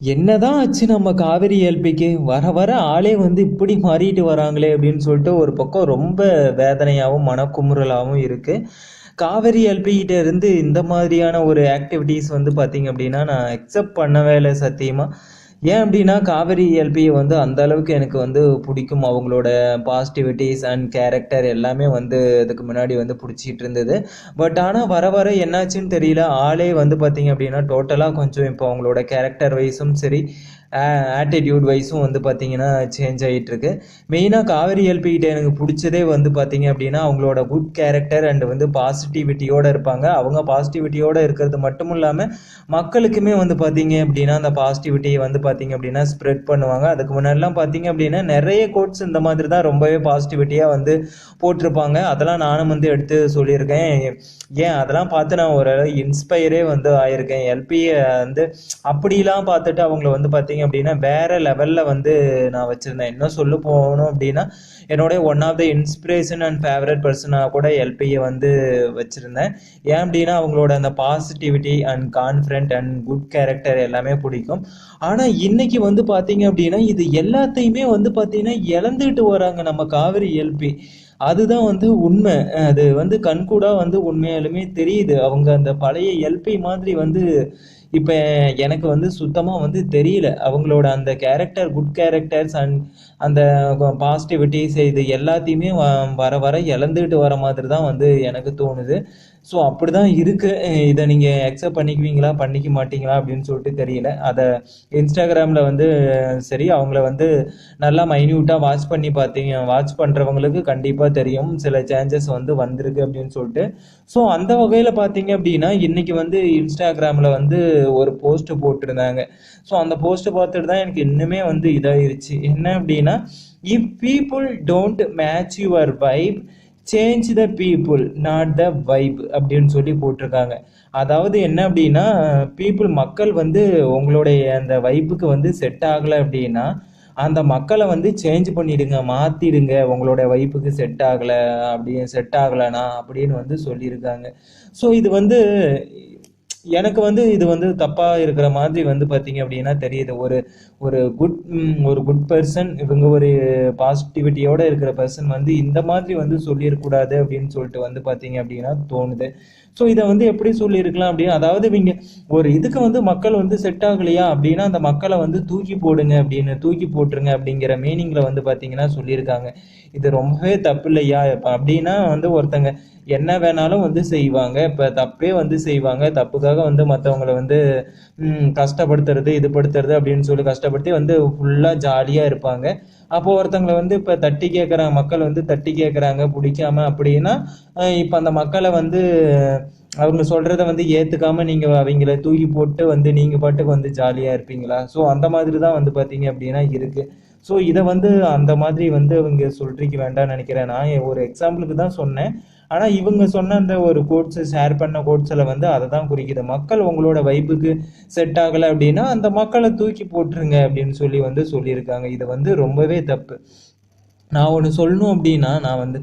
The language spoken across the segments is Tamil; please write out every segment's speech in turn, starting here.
என்னதான் ஆச்சு நம்ம காவேரி எல்பிக்கு வர வர ஆளே வந்து இப்படி மாறிட்டு வராங்களே அப்படின்னு சொல்லிட்டு ஒரு பக்கம் ரொம்ப வேதனையாகவும் மனக்குமுறலாகவும் இருக்குது காவேரி எல்பிகிட்ட இருந்து இந்த மாதிரியான ஒரு ஆக்டிவிட்டீஸ் வந்து பார்த்தீங்க அப்படின்னா நான் அக்செப்ட் பண்ணவே இல்லை சத்தியமாக ஏன் அப்படின்னா காவேரி எல்பியை வந்து அந்த அளவுக்கு எனக்கு வந்து பிடிக்கும். அவங்களோட பாசிட்டிவிட்டிஸ் அண்ட் கேரக்டர் எல்லாமே வந்து இதுக்கு முன்னாடி வந்து பிடிச்சிட்டு இருந்தது. பட் ஆனால் வர வர என்னாச்சுன்னு தெரியல. ஆளே வந்து பார்த்தீங்க அப்படின்னா டோட்டலாக கொஞ்சம் இப்போ அவங்களோட கேரக்டர் வைஸும் சரி. ஆட்டிடியூட் வைஸும் வந்து பார்த்தீங்கன்னா சேஞ்ச் ஆகிட்டு இருக்கு மெயினாக காவேரி எல்பிகிட்ட எனக்கு பிடிச்சதே வந்து பார்த்தீங்க அப்படின்னா அவங்களோட குட் கேரக்டர் அண்ட் வந்து பாசிட்டிவிட்டியோடு இருப்பாங்க. அவங்க பாசிட்டிவிட்டியோடு இருக்கிறது மட்டும் இல்லாமல் மக்களுக்குமே வந்து பார்த்தீங்க அப்படின்னா அந்த பாசிட்டிவிட்டியை வந்து பார்த்தீங்க அப்படின்னா ஸ்ப்ரெட் பண்ணுவாங்க. அதுக்கு முன்னாடிலாம் பார்த்தீங்க அப்படின்னா நிறைய கோட்ஸ் இந்த மாதிரி தான் ரொம்பவே பாசிட்டிவிட்டியாக வந்து போட்டிருப்பாங்க. அதெல்லாம் நானும் வந்து எடுத்து சொல்லியிருக்கேன். ஏன் அதெல்லாம் பார்த்து நான் ஒரு இன்ஸ்பயரே வந்து ஆயிருக்கேன். எல்பியை வந்து அப்படிலாம் பார்த்துட்டு அவங்கள வந்து பார்த்தீங்க அப்படின்னா வேற லெவலில் வந்து நான் வச்சுருந்தேன். இன்னும் சொல்ல போகணும் அப்படின்னா என்னுடைய one of the inspiration and favourite பர்சனாக கூட எல்பியை வந்து வச்சுருந்தேன். ஏன் அப்படின்னா அவங்களோட அந்த positivity and confident and good character எல்லாமே பிடிக்கும். ஆனால் இன்னைக்கு வந்து பார்த்தீங்க அப்படின்னா இது எல்லாத்தையுமே வந்து பார்த்தீங்கன்னா இழந்துட்டு வராங்க நம்ம காவிரி எல்பி அதுதான் வந்து உண்மை. அது வந்து கண்கூடா வந்து உண்மையாலுமே தெரியுது. அவங்க அந்த பழைய எல்பி மாதிரி வந்து இப்போ எனக்கு வந்து சுத்தமாக வந்து தெரியல. அவங்களோட அந்த கேரக்டர் குட் கேரக்டர்ஸ் அண்ட் அந்த பாசிட்டிவிட்டிஸ் இது எல்லாத்தையுமே வ- வர வர இழந்துக்கிட்டு வர மாதிரி தான் வந்து எனக்கு தோணுது. ஸோ அப்படி தான் இருக்குது இதை நீங்கள் அக்செப்ட் பண்ணிக்குவீங்களா? பண்ணிக்க மாட்டீங்களா? அப்படின்னு சொல்லிட்டு தெரியல. அதை இன்ஸ்டாகிராமில் வந்து சரி அவங்கள வந்து நல்லா மைன்யூட்டாக வாட்ச் பண்ணி பார்த்தீங்க. வாட்ச் பண்ணுறவங்களுக்கு கண்டிப்பாக தெரியும். சில சேஞ்சஸ் வந்து வந்திருக்கு அப்படின்னு சொல்லிட்டு. ஸோ அந்த வகையில் பார்த்தீங்க அப்படின்னா இன்னைக்கு வந்து இன்ஸ்டாகிராமில் வந்து ஒரு போஸ்ட் போட்டிருந்தாங்க. ஸோ அந்த போஸ்ட் பார்த்துட்டு தான் எனக்கு இன்னுமே வந்து இதாயிருச்சு. என்ன அப்படின்னா if people don't match your vibe change the people not the vibe அப்படின்னு சொல்லி போட்டிருக்காங்க. அதாவது என்ன அப்படின்னா பீப்புள் மக்கள் வந்து உங்களுடைய அந்த வைப்புக்கு வந்து செட் ஆகலை அப்படின்னா அந்த மக்களை வந்து சேஞ்ச் பண்ணிடுங்க மாற்றிடுங்க உங்களோட வைப்புக்கு செட் ஆகலை அப்படி செட் ஆகலைனா அப்படின்னு வந்து சொல்லியிருக்காங்க. ஸோ இது வந்து எனக்கு வந்து இது வந்து தப்பாக இருக்கிற மாதிரி வந்து பார்த்தீங்க அப்படின்னா தெரியுது. ஒரு ஒரு குட் ஒரு குட் பர்சன் இவங்க ஒரு பாசிட்டிவிட்டியோட இருக்கிற பர்சன் வந்து இந்த மாதிரி வந்து சொல்லிடக்கூடாது அப்படின்னு சொல்லிட்டு வந்து பார்த்தீங்க அப்படின்னா தோணுது. ஸோ இதை வந்து எப்படி சொல்லியிருக்கலாம் அப்படின்னு அதாவது இவங்க ஒரு இதுக்கு வந்து மக்கள் வந்து செட் ஆகலையா அப்படின்னா அந்த மக்களை வந்து தூக்கி போடுங்க அப்படின்னு தூக்கி போட்டுருங்க அப்படிங்கிற மீனிங்கில் வந்து பார்த்தீங்கன்னா சொல்லியிருக்காங்க. இது ரொம்பவே தப்பு இல்லையா? இப்போ அப்படின்னா வந்து ஒருத்தங்க என்ன வேணாலும் வந்து செய்வாங்க. இப்போ தப்பே வந்து செய்வாங்க. தப்புக்காக வந்து மற்றவங்களை வந்து கஷ்டப்படுத்துறது இது படுத்துறது அப்படின்னு சொல்லி கஷ்டப்படுத்தி வந்து ஃபுல்லாக ஜாலியாக இருப்பாங்க. அப்போ ஒருத்தங்களை வந்து இப்போ தட்டி கேட்குறாங்க மக்கள் வந்து தட்டி கேட்குறாங்க பிடிக்காம அப்படின்னா இப்போ அந்த மக்களை வந்து அவங்க சொல்கிறத வந்து ஏற்றுக்காம நீங்கள் அவங்கள தூக்கி போட்டு வந்து நீங்கள் பாட்டுக்கு வந்து ஜாலியாக இருப்பீங்களா? ஸோ அந்த மாதிரி தான் வந்து பார்த்தீங்க அப்படின்னா இருக்குது ஸோ இதை வந்து அந்த மாதிரி வந்து அவங்க சொல்லிக்க வேண்டாம்னு நினைக்கிறேன். நான் ஒரு எக்ஸாம்பிளுக்கு தான் சொன்னேன். ஆனால் இவங்க சொன்ன அந்த ஒரு கோட்ஸை ஷேர் பண்ண கோட்ஸில் வந்து அதை தான் குறிக்குது. மக்கள் உங்களோட வைப்புக்கு செட் ஆகலை அப்படின்னா அந்த மக்களை தூக்கி போட்டுருங்க அப்படின்னு சொல்லி வந்து சொல்லியிருக்காங்க. இது வந்து ரொம்பவே தப்பு. நான் ஒன்று சொல்லணும் அப்படின்னா நான் வந்து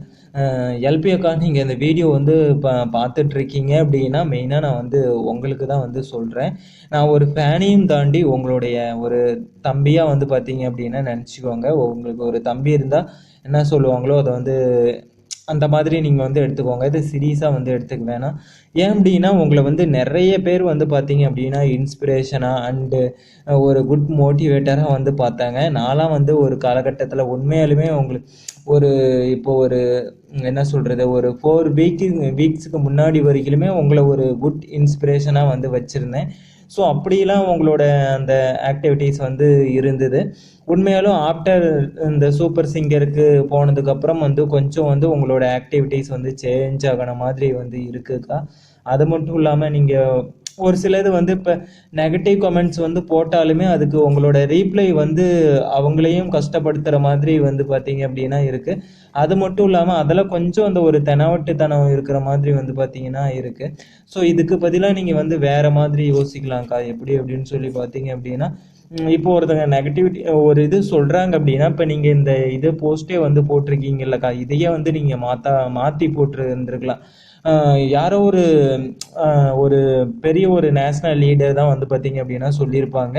எல்பி அக்கா நீங்கள் இந்த வீடியோ வந்து பா பார்த்துட்ருக்கீங்க அப்படின்னா மெயினாக நான் வந்து உங்களுக்கு தான் வந்து சொல்கிறேன் நான் ஒரு ஃபேனையும் தாண்டி உங்களுடைய ஒரு தம்பியாக வந்து பார்த்தீங்க அப்படின்னா நினச்சிக்கோங்க. உங்களுக்கு ஒரு தம்பி இருந்தால் என்ன சொல்லுவாங்களோ அதை வந்து அந்த மாதிரி நீங்கள் வந்து எடுத்துக்கோங்க. இது சீரியஸாக வந்து எடுத்துக்க வேணாம். ஏன் அப்படின்னா உங்களை வந்து நிறைய பேர் வந்து பார்த்தீங்க அப்படின்னா இன்ஸ்பிரேஷனாக அண்டு ஒரு குட் மோட்டிவேட்டராக வந்து பார்த்தாங்க. நான்லாம் வந்து ஒரு காலகட்டத்தில் உண்மையாலுமே உங்களுக்கு ஒரு இப்போ ஒரு என்ன சொல்கிறது ஒரு ஃபோர் வீக்கு வீக்ஸுக்கு முன்னாடி வரைக்குமே உங்களை ஒரு குட் இன்ஸ்பிரேஷனாக வந்து வச்சுருந்தேன். ஸோ அப்படிலாம் உங்களோட அந்த ஆக்டிவிட்டீஸ் வந்து இருந்தது. உண்மையாலும் ஆஃப்டர் இந்த சூப்பர் சிங்கருக்கு போனதுக்கப்புறம் வந்து கொஞ்சம் வந்து உங்களோட ஆக்டிவிட்டீஸ் வந்து சேஞ்ச் ஆகின மாதிரி வந்து இருக்குக்கா? அது மட்டும் இல்லாமல் நீங்கள் ஒரு சிலது வந்து இப்போ நெகட்டிவ் கமெண்ட்ஸ் வந்து போட்டாலுமே அதுக்கு உங்களோட ரீப்ளை வந்து அவங்களையும் கஷ்டப்படுத்துகிற மாதிரி வந்து பார்த்தீங்க அப்படின்னா இருக்குது அது மட்டும் இல்லாமல் அதில் கொஞ்சம் அந்த ஒரு தெனாவட்டுத்தனம் இருக்கிற மாதிரி வந்து பார்த்தீங்கன்னா இருக்குது ஸோ இதுக்கு பதிலாக நீங்கள் வந்து வேறு மாதிரி யோசிக்கலாம்க்கா? எப்படி அப்படின்னு சொல்லி பார்த்தீங்க அப்படின்னா இப்போ ஒருத்தங்க நெகட்டிவிட்டி ஒரு இது சொல்கிறாங்க அப்படின்னா இப்போ நீங்கள் இந்த இது போஸ்ட்டே வந்து போட்டிருக்கீங்கல்லக்கா? இதையே வந்து நீங்கள் மாற்றா மாற்றி போட்டுருந்துருக்கலாம். யாரோ ஒரு ஒரு பெரிய ஒரு நேஷ்னல் லீடர் தான் வந்து பார்த்தீங்க அப்படின்னா சொல்லியிருப்பாங்க.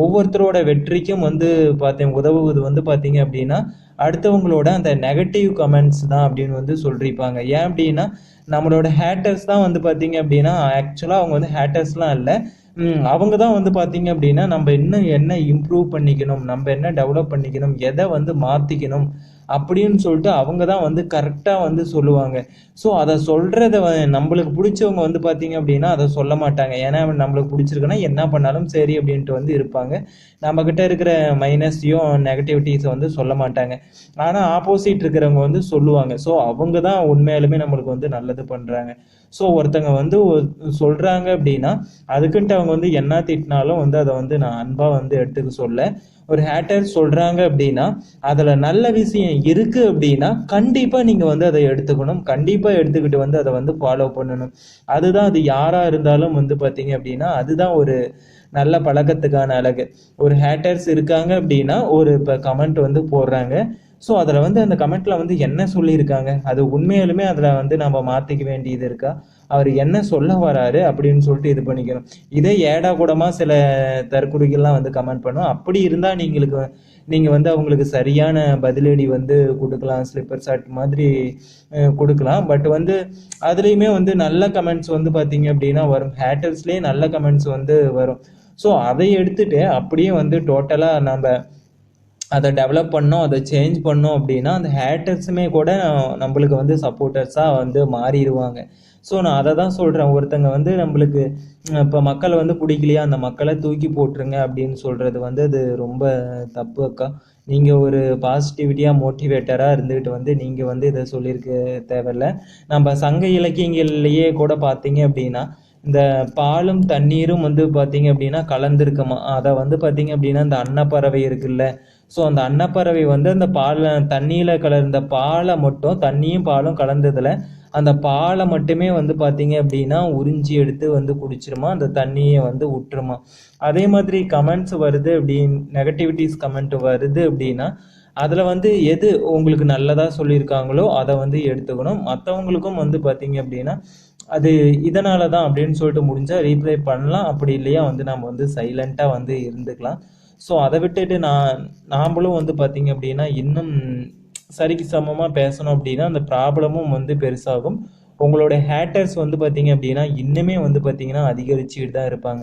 ஒவ்வொருத்தரோட வெற்றிக்கும் வந்து பார்த்தீங்க உதவுவது வந்து பார்த்தீங்க அப்படின்னா அடுத்தவங்களோட அந்த நெகட்டிவ் கமெண்ட்ஸ் தான் அப்படின்னு வந்து சொல்லியிருப்பாங்க. ஏன் அப்படின்னா நம்மளோட ஹேட்டர்ஸ் தான் வந்து பார்த்தீங்க அப்படின்னா ஆக்சுவலாக அவங்க வந்து ஹேட்டர்ஸ்லாம் இல்லை. அவங்க தான் வந்து பார்த்தீங்க அப்படின்னா நம்ம இன்னும் என்ன இம்ப்ரூவ் பண்ணிக்கணும் நம்ம என்ன டெவலப் பண்ணிக்கணும் எதை வந்து மாற்றிக்கணும் அப்படின்னு சொல்லிட்டு அவங்க தான் வந்து கரெக்டாக வந்து சொல்லுவாங்க. ஸோ அதை சொல்கிறத நம்மளுக்கு பிடிச்சவங்க வந்து பார்த்தீங்க அப்படின்னா அதை சொல்ல மாட்டாங்க. ஏன்னா நம்மளுக்கு பிடிச்சிருக்குன்னா என்ன பண்ணாலும் சரி அப்படின்ட்டு வந்து இருப்பாங்க. நம்மக்கிட்ட இருக்கிற மைனஸையும் நெகட்டிவிட்டிஸை வந்து சொல்ல மாட்டாங்க. ஆனால் ஆப்போசிட் இருக்கிறவங்க வந்து சொல்லுவாங்க. ஸோ அவங்க தான் உண்மையாலுமே நம்மளுக்கு வந்து நல்லது பண்ணுறாங்க ஸோ ஒருத்தங்க வந்து சொல்கிறாங்க அப்படின்னா அதுக்குன்ட்டு அவங்க வந்து என்ன திட்டினாலும் வந்து அதை வந்து நான் அன்பாக வந்து எடுத்துக்க சொல்ல. ஒரு ஹேட்டர் சொல்றாங்க அப்படின்னா அதுல நல்ல விஷயம் இருக்கு அப்படின்னா கண்டிப்பா நீங்க வந்து அதை எடுத்துக்கணும். கண்டிப்பா எடுத்துக்கிட்டு வந்து அதை வந்து ஃபாலோ பண்ணணும். அதுதான் அது யாரா இருந்தாலும் வந்து பாத்தீங்க அப்படின்னா அதுதான் ஒரு நல்ல பழக்கத்துக்கான அழகு. ஒரு ஹேட்டர்ஸ் இருக்காங்க அப்படின்னா ஒரு இப்போ கமெண்ட் வந்து போடுறாங்க. ஸோ அதில் வந்து அந்த கமெண்ட்ல வந்து என்ன சொல்லியிருக்காங்க? அது உண்மையாலுமே அதில் வந்து நம்ம மாற்றிக்க வேண்டியது இருக்கா? அவர் என்ன சொல்ல வராரு அப்படின்னு சொல்லிட்டு இது பண்ணிக்கணும். இதே ஏடா கூடமாக சில தற்குறிகள்லாம் வந்து கமெண்ட் பண்ணும். அப்படி இருந்தால் நீங்களுக்கு நீங்கள் வந்து அவங்களுக்கு சரியான பதிலடி வந்து கொடுக்கலாம் ஸ்லிப்பர் ஷாட் மாதிரி கொடுக்கலாம். பட் வந்து அதுலேயுமே வந்து நல்ல கமெண்ட்ஸ் வந்து பார்த்தீங்க அப்படின்னா வரும். ஹேட்டர்ஸ்லேயே நல்ல கமெண்ட்ஸ் வந்து வரும். ஸோ அதை எடுத்துட்டு அப்படியே வந்து டோட்டலாக நம்ம அதை டெவலப் பண்ணோம் அதை சேஞ்ச் பண்ணோம் அப்படின்னா அந்த ஹேட்டர்ஸுமே கூட நம்மளுக்கு வந்து சப்போர்ட்டர்ஸாக வந்து மாறிடுவாங்க. ஸோ நான் அதை தான் சொல்கிறேன் ஒருத்தங்க வந்து நம்மளுக்கு இப்போ மக்களை வந்து பிடிக்கலையா அந்த மக்களை தூக்கி போட்டுருங்க அப்படின்னு சொல்கிறது வந்து அது ரொம்ப தப்பு அக்கா. நீங்கள் ஒரு பாசிட்டிவிட்டியாக மோட்டிவேட்டராக இருந்துக்கிட்டு வந்து நீங்கள் வந்து இதை சொல்லியிருக்க தேவையில்ல. நம்ம சங்க இலக்கியங்கள்லேயே கூட பார்த்தீங்க அப்படின்னா இந்த பாலும் தண்ணீரும் வந்து பார்த்தீங்க அப்படின்னா கலந்துருக்குமா? அதை வந்து பார்த்தீங்க அப்படின்னா இந்த அன்னப்பறவை இருக்குல்ல ஸோ அந்த அன்னப்பறவை வந்து அந்த பால் தண்ணியில் கலந்த பாலை மட்டும் தண்ணியும் பாலும் கலந்ததில் அந்த பாலை மட்டுமே வந்து பார்த்தீங்க அப்படின்னா உறிஞ்சி எடுத்து வந்து குடிச்சிருமா? அந்த தண்ணியை வந்து விட்டுருமா அதே மாதிரி கமெண்ட்ஸ் வருது அப்படின்னு நெகட்டிவிட்டிஸ் கமெண்ட் வருது அப்படின்னா அதில் வந்து எது உங்களுக்கு நல்லதாக சொல்லியிருக்காங்களோ அதை வந்து எடுத்துக்கணும். மற்றவங்களுக்கும் வந்து பார்த்தீங்க அப்படின்னா அது இதனால தான் அப்படின்னு சொல்லிட்டு முடிஞ்சால் ரீப்ளை பண்ணலாம். அப்படி இல்லையா வந்து நம்ம வந்து சைலண்ட்டாக வந்து இருந்துக்கலாம். ஸோ அதை விட்டுட்டு நான் நாமளும் வந்து பார்த்திங்க அப்படின்னா இன்னும் சரிக்கு சமமாக பேசணும் அப்படின்னா அந்த ப்ராப்ளமும் வந்து பெருசாகும். உங்களோட ஹேட்டர்ஸ் வந்து பார்த்திங்க அப்படின்னா இன்னுமே வந்து பார்த்திங்கன்னா அதிகரிச்சுக்கிட்டு தான் இருப்பாங்க.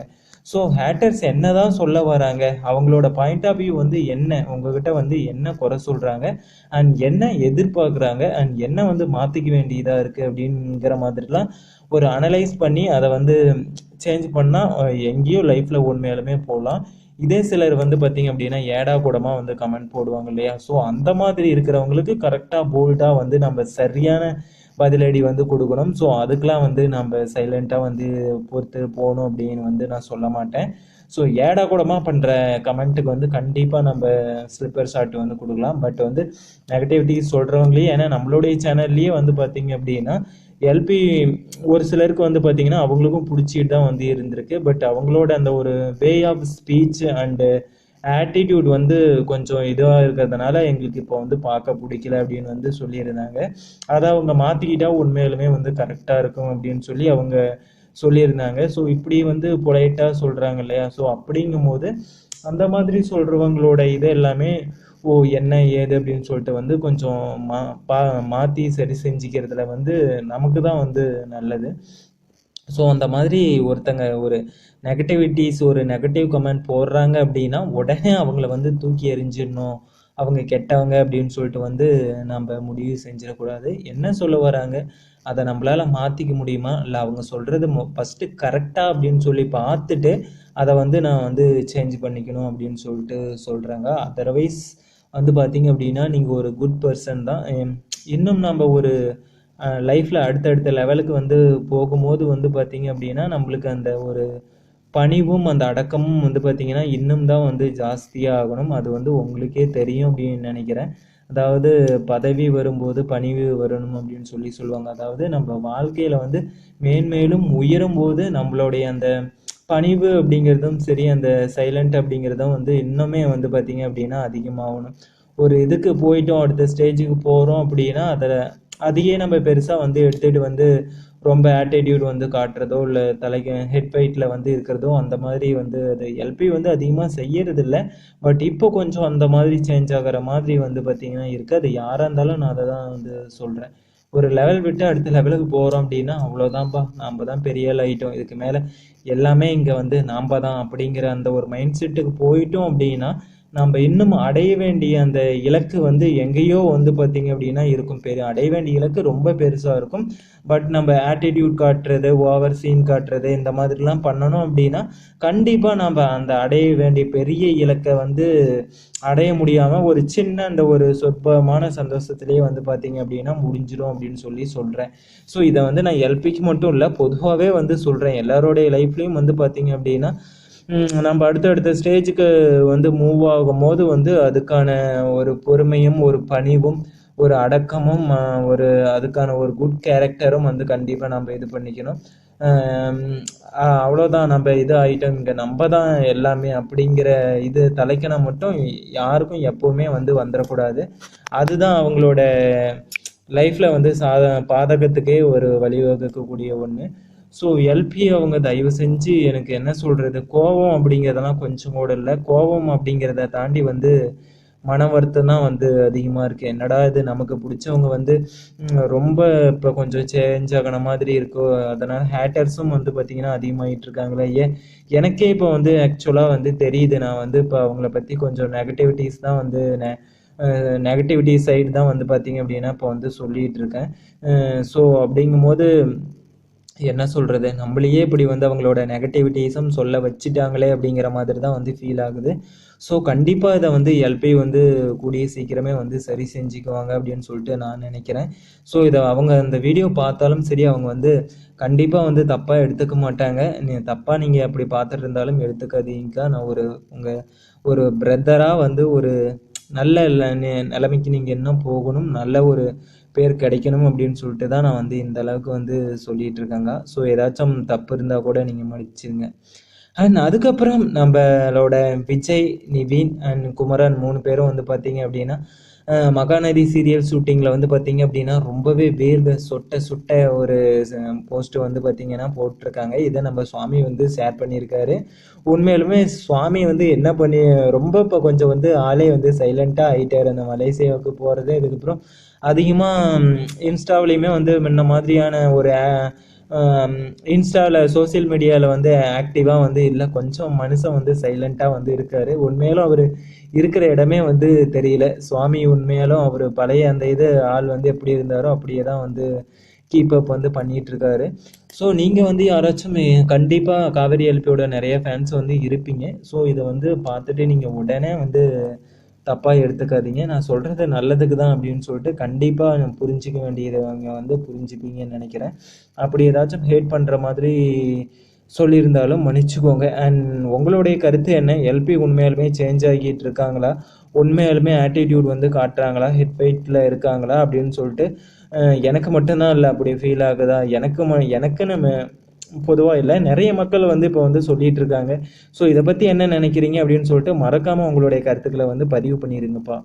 ஸோ ஹேட்டர்ஸ் என்ன தான் சொல்ல வராங்க? அவங்களோட பாயிண்ட் ஆஃப் வியூ வந்து என்ன? உங்ககிட்ட வந்து என்ன குறை சொல்கிறாங்க அண்ட் என்ன எதிர்பார்க்குறாங்க? அண்ட் என்ன வந்து மாற்றிக்க வேண்டியதாக இருக்குது அப்படிங்கிற மாதிரிலாம் ஒரு அனலைஸ் பண்ணி அதை வந்து சேஞ்ச் பண்ணால் எங்கேயோ லைஃப்பில் உண்மையாலுமே போகலாம். இதே சிலர் வந்து பார்த்தீங்க அப்படின்னா ஏடா கூடமாக வந்து கமெண்ட் போடுவாங்க இல்லையா? ஸோ அந்த மாதிரி இருக்கிறவங்களுக்கு கரெக்டாக போல்டாக வந்து நம்ம சரியான பதிலடி வந்து கொடுக்கணும். ஸோ அதுக்கெலாம் வந்து நம்ம சைலண்ட்டாக வந்து பொறுத்து போகணும் அப்படின்னு வந்து நான் சொல்ல மாட்டேன். ஸோ ஏடா கூடமாக பண்ணுற கமெண்ட்டுக்கு வந்து கண்டிப்பாக நம்ம ஸ்லிப்பர் ஷாட் வந்து கொடுக்கலாம். பட் வந்து நெகட்டிவிட்டி சொல்கிறவங்களே ஏன்னா நம்மளுடைய சேனல்லையே வந்து பார்த்தீங்க அப்படின்னா எல்பி ஒரு சிலருக்கு வந்து பார்த்தீங்கன்னா அவங்களுக்கும் பிடிச்சிட்டு தான் வந்து இருந்திருக்கு. பட் அவங்களோட அந்த ஒரு way of speech and attitude வந்து கொஞ்சம் இதுவாக இருக்கிறதுனால எங்களுக்கு இப்போ வந்து பார்க்க பிடிக்கல அப்படின்னு வந்து சொல்லியிருந்தாங்க. அதை அவங்க மாற்றிக்கிட்டா உண்மையிலுமே வந்து கரெக்டாக இருக்கும் அப்படின்னு சொல்லி அவங்க சொல்லியிருந்தாங்க. ஸோ இப்படி வந்து பொலைட்டாக சொல்கிறாங்க இல்லையா? ஸோ அப்படிங்கும்போது அந்த மாதிரி சொல்கிறவங்களோட இது எல்லாமே ஓ என்ன ஏது அப்படின்னு சொல்லிட்டு வந்து கொஞ்சம் மா பா மாற்றி சரி செஞ்சுக்கிறதுல வந்து நமக்கு தான் வந்து நல்லது. ஸோ அந்த மாதிரி ஒருத்தங்க ஒரு நெகட்டிவிட்டிஸ் ஒரு நெகட்டிவ் கமெண்ட் போடுறாங்க அப்படின்னா உடனே அவங்கள வந்து தூக்கி எறிஞ்சிடணும். அவங்க கெட்டவங்க அப்படின்னு சொல்லிட்டு வந்து நம்ம முடிவு செஞ்சிடக்கூடாது. என்ன சொல்ல வராங்க? அதை நம்மளால் மாற்றிக்க முடியுமா? இல்லை அவங்க சொல்கிறது மொ ஃபஸ்ட்டு கரெக்டாக அப்படின்னு சொல்லி பார்த்துட்டு அதை வந்து நான் வந்து சேஞ்ச் பண்ணிக்கணும் அப்படின்னு சொல்லிட்டு சொல்கிறாங்க அதர்வைஸ் வந்து பார்த்தீங்க அப்படின்னா நீங்கள் ஒரு குட் பர்சன் தான். இன்னும் நம்ம ஒரு லைஃப்பில் அடுத்தடுத்த லெவலுக்கு வந்து போகும்போது வந்து பார்த்தீங்க அப்படின்னா நம்மளுக்கு அந்த ஒரு பணிவும் அந்த அடக்கமும் வந்து பார்த்தீங்கன்னா இன்னும் தான் வந்து ஜாஸ்தியாக ஆகணும். அது வந்து உங்களுக்கே தெரியும் அப்படின்னு நினைக்கிறேன். அதாவது பதவி வரும்போது பணிவு வரணும் அப்படின்னு சொல்லி சொல்லுவாங்க. அதாவது நம்ம வாழ்க்கையில் வந்து மேன்மேலும் உயரும் போது நம்மளுடைய அந்த பணிவு அப்படிங்கிறதும் சரி அந்த சைலண்ட் அப்படிங்கிறதும் வந்து இன்னுமே வந்து பார்த்தீங்க அப்படின்னா அதிகமாகணும். ஒரு இதுக்கு போயிட்டோம் அடுத்த ஸ்டேஜுக்கு போகிறோம் அப்படின்னா அதில் அதையே நம்ம பெருசாக வந்து எடுத்துகிட்டு வந்து ரொம்ப ஆட்டிடியூட் வந்து காட்டுறதோ இல்லை தலைக்கு ஹெட் வெயிட்டில் வந்து இருக்கிறதோ அந்த மாதிரி வந்து அது எல்பி வந்து அதிகமாக செய்யறதில்ல. பட் இப்போ கொஞ்சம் அந்த மாதிரி சேஞ்ச் ஆகிற மாதிரி வந்து பார்த்திங்கன்னா இருக்குது அது யாராக இருந்தாலும் நான் அதை தான் வந்து சொல்கிறேன் ஒரு லெவல் விட்டு அடுத்த லெவலுக்கு போகிறோம் அப்படின்னா அவ்வளோதான்ப்பா நாம் தான் பெரிய ஆகிட்டோம் இதுக்கு மேலே எல்லாமே இங்கே வந்து நாம் தான் அப்படிங்கிற அந்த ஒரு மைண்ட் செட்டுக்கு போயிட்டோம் அப்படின்னா நம்ம இன்னும் அடைய வேண்டிய அந்த இலக்கு வந்து எங்கேயோ வந்து பார்த்திங்க அப்படின்னா இருக்கும். பெரிய அடைய வேண்டிய இலக்கு ரொம்ப பெருசாக இருக்கும். பட் நம்ம ஆட்டிடியூட் காட்டுறது ஓவர் சீன் காட்டுறது இந்த மாதிரிலாம் பண்ணணும் அப்படின்னா கண்டிப்பாக நம்ம அந்த அடைய வேண்டிய பெரிய இலக்கை வந்து அடைய முடியாமல் ஒரு சின்ன அந்த ஒரு சொற்பமான சந்தோஷத்துலேயே வந்து பார்த்திங்க அப்படின்னா முடிஞ்சிடும் அப்படின்னு சொல்லி சொல்கிறேன் ஸோ இதை வந்து நான் எல்பிக்கு மட்டும் இல்லை பொதுவாகவே வந்து சொல்கிறேன் எல்லாரோடைய லைஃப்லேயும் வந்து பார்த்திங்க அப்படின்னா நம்ம அடுத்தடுத்த ஸ்டேஜுக்கு வந்து மூவ் ஆகும் போது வந்து அதுக்கான ஒரு பொறுமையும் ஒரு பணிவும் ஒரு அடக்கமும் ஒரு அதுக்கான ஒரு குட் கேரக்டரும் வந்து கண்டிப்பாக நம்ம இது பண்ணிக்கணும். அவ்வளோதான் நம்ம இது ஆகிட்டோம் இங்கே நம்ம தான் எல்லாமே அப்படிங்கிற இது தலைக்கணம் மட்டும் யாருக்கும் எப்போவுமே வந்து வந்துடக்கூடாது அதுதான் அவங்களோட லைஃப்பில் வந்து சாத பாதகத்துக்கே ஒரு வழிவகுக்கக்கூடிய ஒன்று ஸோ எல்பி அவங்க தயவு செஞ்சு எனக்கு என்ன சொல்கிறது கோபம் அப்படிங்கிறதெல்லாம் கொஞ்சம் கூட இல்லை. கோபம் அப்படிங்கிறத தாண்டி வந்து மன வருத்தம் தான் வந்து அதிகமாக இருக்குது என்னடா இது? நமக்கு பிடிச்சவங்க வந்து ரொம்ப இப்போ கொஞ்சம் சேஞ்ச் ஆகின மாதிரி இருக்கோ. அதனால் ஹேட்டர்ஸும் வந்து பார்த்திங்கன்னா அதிகமாகிட்டு இருக்காங்களே ஏன் எனக்கே இப்போ வந்து ஆக்சுவலாக வந்து தெரியுது. நான் வந்து இப்போ அவங்கள பற்றி கொஞ்சம் நெகட்டிவிட்டிஸ் தான் வந்து நெகட்டிவிட்டி சைடு தான் வந்து பார்த்திங்க அப்படின்னா இப்போ வந்து சொல்லிகிட்டு இருக்கேன். ஸோ அப்படிங்கும்போது என்ன சொல்கிறது நம்மளையே இப்படி வந்து அவங்களோட நெகட்டிவிட்டிஸும் சொல்ல வச்சுட்டாங்களே அப்படிங்கிற மாதிரி தான் வந்து ஃபீல் ஆகுது. ஸோ கண்டிப்பாக இதை வந்து எல்பி வந்து கூடிய சீக்கிரமே வந்து சரி செஞ்சுக்குவாங்க அப்படின்னு சொல்லிட்டு நான் நினைக்கிறேன். ஸோ இதை அவங்க அந்த வீடியோ பார்த்தாலும் சரி அவங்க வந்து கண்டிப்பாக வந்து தப்பாக எடுத்துக்க மாட்டாங்க. நீ தப்பாக நீங்கள் அப்படி பார்த்துட்டு இருந்தாலும் எடுத்துக்காதீங்க. நான் ஒரு உங்கள் ஒரு பிரதராக வந்து ஒரு நல்ல நிலைமைக்கு நீங்கள் இன்னும் போகணும். நல்ல ஒரு பேர் கிடைக்கணும் அப்படின்னு சொல்லிட்டு தான் நான் வந்து இந்த அளவுக்கு வந்து சொல்லிட்டு இருக்காங்க. ஸோ ஏதாச்சும் தப்பு இருந்தால் கூட நீங்கள் மடிச்சிருங்க அண்ட் அதுக்கப்புறம் நம்மளோட விஜய் நிவின் அண்ட் குமரன் மூணு பேரும் வந்து பார்த்தீங்க அப்படின்னா மகாநதி சீரியல் ஷூட்டிங்கில் வந்து பார்த்தீங்க அப்படின்னா ரொம்பவே வேர்வை சொட்ட சுட்ட ஒரு போஸ்ட்டு வந்து பார்த்தீங்கன்னா போட்டிருக்காங்க. இதை நம்ம சுவாமி வந்து ஷேர் பண்ணியிருக்காரு. உண்மையிலுமே சுவாமி வந்து என்ன பண்ணி ரொம்ப இப்போ கொஞ்சம் வந்து ஆளே வந்து சைலண்ட்டாக ஆகிட்டார் அந்த மலேசியாவுக்கு போகிறது இதுக்கப்புறம் அதிகமாக இன்ஸ்டாவிலையுமே வந்து முன்ன மாதிரியான ஒரு இன்ஸ்டாவில் சோசியல் மீடியாவில் வந்து ஆக்டிவாக வந்து இல்லை. கொஞ்சம் மனுஷன் வந்து சைலண்ட்டாக வந்து இருக்கார். உண்மையிலும் அவர் இருக்கிற இடமே வந்து தெரியல. சுவாமி உண்மையாலும் அவர் பழைய அந்த இது ஆள் வந்து எப்படி இருந்தாரோ அப்படியே தான் வந்து கீப் அப் வந்து பண்ணிகிட்டு இருக்காரு. ஸோ நீங்கள் வந்து யாராச்சும் கண்டிப்பாக காவேரி எல்பியோட நிறைய ஃபேன்ஸ் வந்து இருப்பீங்க. ஸோ இதை வந்து பார்த்துட்டு நீங்கள் உடனே வந்து தப்பாக எடுத்துக்காதீங்க. நான் சொல்கிறது நல்லதுக்கு தான் அப்படின்னு சொல்லிட்டு கண்டிப்பாக நான் புரிஞ்சிக்க வேண்டியவங்க வந்து புரிஞ்சுப்பீங்கன்னு நினைக்கிறேன். அப்படி ஏதாச்சும் ஹேட் பண்ணுற மாதிரி சொல்லியிருந்தாலும் மன்னிச்சுக்கோங்க. அண்ட் உங்களுடைய கருத்து என்ன? எல்பி உண்மையாலுமே சேஞ்ச் ஆகிட்டு இருக்காங்களா? உண்மையாலுமே ஆட்டிடியூட் வந்து காட்டுறாங்களா? ஹெட் வெயிட்டில் இருக்காங்களா? அப்படின்னு சொல்லிட்டு எனக்கு மட்டும்தான் இல்லை அப்படி ஃபீல் ஆகுதா? எனக்கு ம எனக்குன்னு பொதுவாக இல்லை. நிறைய மக்கள் வந்து இப்போ வந்து சொல்லிட்டு இருக்காங்க ஸோ இதை பற்றி என்ன நினைக்கிறீங்க அப்படின்னு சொல்லிட்டு மறக்காமல் உங்களுடைய கருத்துக்களை வந்து பதிவு பண்ணிடுங்கப்பா